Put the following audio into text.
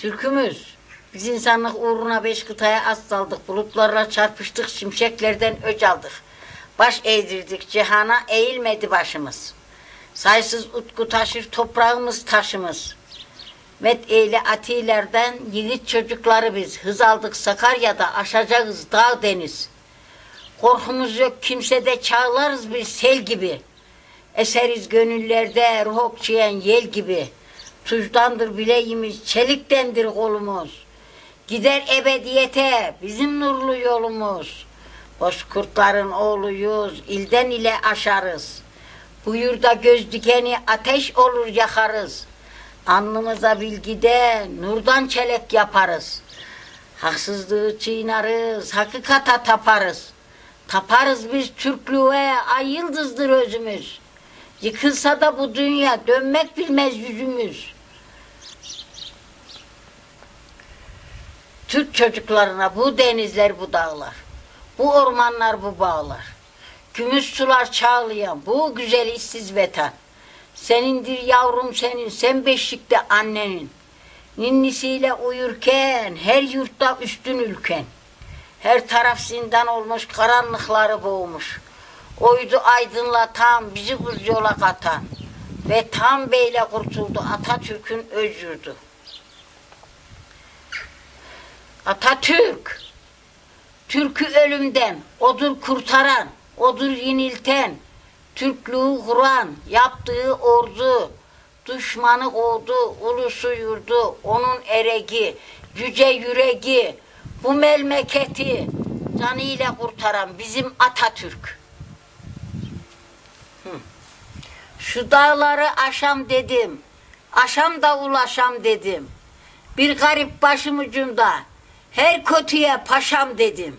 Türkümüz. Biz insanlık uğruna beş kıtaya az saldık. Bulutlarla çarpıştık, şimşeklerden öc aldık. Baş eğdirdik cihana, eğilmedi başımız. Saysız utku taşır toprağımız taşımız. Met eyle atilerden yiğit çocukları biz. Hız aldık Sakarya'da aşacağız dağ deniz. Korkumuz yok kimsede çağlarız biz sel gibi. Eseriz gönüllerde ruh okşayan yel gibi. Tuzdandır bileğimiz, çeliktendir kolumuz. Gider ebediyete bizim nurlu yolumuz. Bozkurtların oğluyuz, ilden ile aşarız. Buyur da göz dikeni ateş olur yakarız. Alnımıza bilgide nurdan çelek yaparız. Haksızlığı çiğnarız, hakikata taparız. Taparız biz Türklüğe, ay yıldızdır özümüz. Yıkılsa da bu dünya dönmek bilmez yüzümüz. Türk çocuklarına bu denizler bu dağlar, bu ormanlar bu bağlar, gümüş sular çağlayan bu güzel işsiz vatan. Senindir yavrum senin, sen beşikte annenin. Ninnisiyle uyurken her yurtta üstün ülken. Her taraf zindan olmuş, karanlıkları boğmuş. Oydu aydınlatan, bizi bu yola katan. Ve tam beyle kurtuldu Atatürk'ün öz yurdu. Atatürk, Türk'ü ölümden, odur kurtaran, odur yenilten, Türklüğü kuran, yaptığı ordu, düşmanı kovdu, ulusu yurdu, onun eregi, yüce yüreği, bu memleketi canıyla kurtaran bizim Atatürk. Şu dağları aşam dedim, aşam da ulaşam dedim. Bir garip başım ucunda, her kötüye paşam dedim.